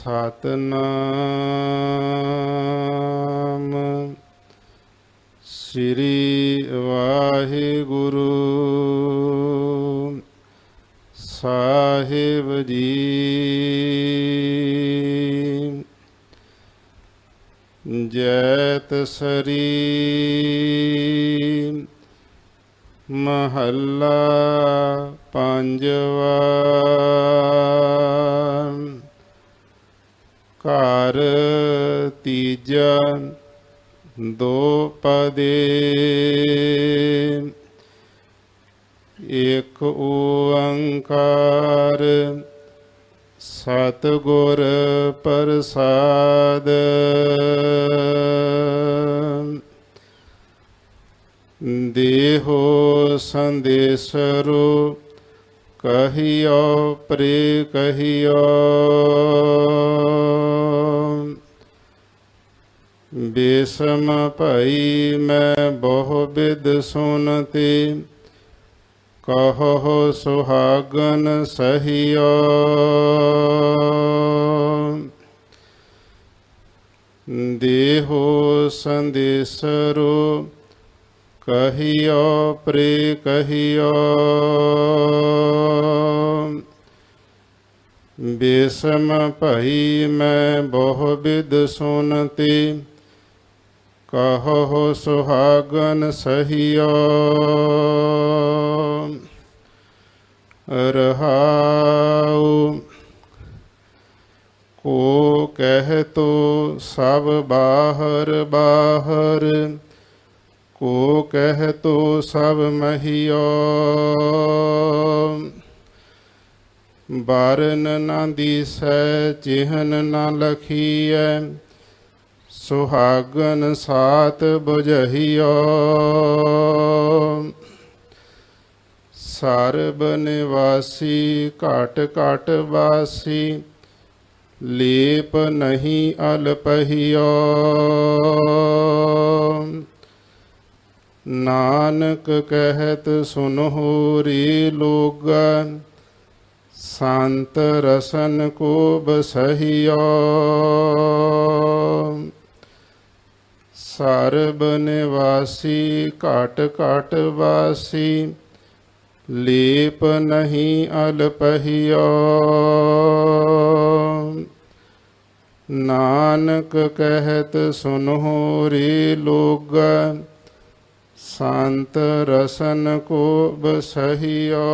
ਸਤਨਾਮ। ਸ੍ਰੀ ਵਾਹਿਗੁਰੂ। ਸਾਹਿਬ ਜੀ। ਜੈਤ ਸਰੀ। ਮਹੱਲਾ ਪੰਜਵਾ। ਤੀਜਾ ਦੋ ਪਦੇ। ਇਕ ਓੰਕਾਰ ਸਤਿਗੁਰ ਪ੍ਰਸਾਦ। ਦੇਹੋ ਸੰਦੇਸਰੋ ਕਹਿਓ ਪ੍ਰੇ ਕਹੀਓ। ਬੇਸਮ ਭਈ ਮੈਂ ਬਹੁ ਬਿਦ ਸੁਨਤੇ। ਕਹੋ ਸੁਹਾਗਨ ਸਹਿਓ ਦੇਹੋ ਸੰਦੇਸਰੋ ਕਹਿਓ, ਪ੍ਰੇ ਕਹੀਓ। ਬੇਸਮ ਭਈ ਮੈਂ ਬਹੁ ਬਿਦ ਸੁਨਤੇ। ਕਹੋ ਸੁਹਾਗਨ ਸਹਿਓ। ਰਹਾਉ, ਕੋ ਕਹਿ ਤੋ ਸਭ ਬਾਹਰ ਬਾਹਰ, ਕੋ ਕਹਿ ਤੋ ਸਭ ਮਹਿਓ। ਬਾਰਨ ਨਾ ਦੀਸੈ ਚਿਹਨ ਨਾ ਲਖੀਐ ਸੁਹਾਗਨ ਸਾਤ ਬੁਝਹਿਓ ਸਰਬ ਨਿਵਾਸੀ, ਘਟ ਘਟ ਵਾਸੀ, ਲੇਪ ਨਹੀਂ ਅਲਪਹਿਓ ਨਾਨਕ ਕਹਿਤ ਸੁਨਹੁ ਰੇ ਲੋਗਾ, ਸੰਤ ਰਸਨ ਕੋ ਬਸਹਿਓ ਸਰਬ ਨਿਵਾਸੀ ਘਟ ਘਟ ਵਾਸੀ, ਲੇਪ ਨਹੀਂ ਅਲਪਹਿਓ ਨਾਨਕ ਕਹਿਤ ਸੁਨਹੁ ਰੇ ਲੋਗ, ਸੰਤ ਰਸਨ ਕੋ ਬਸਹਿਓ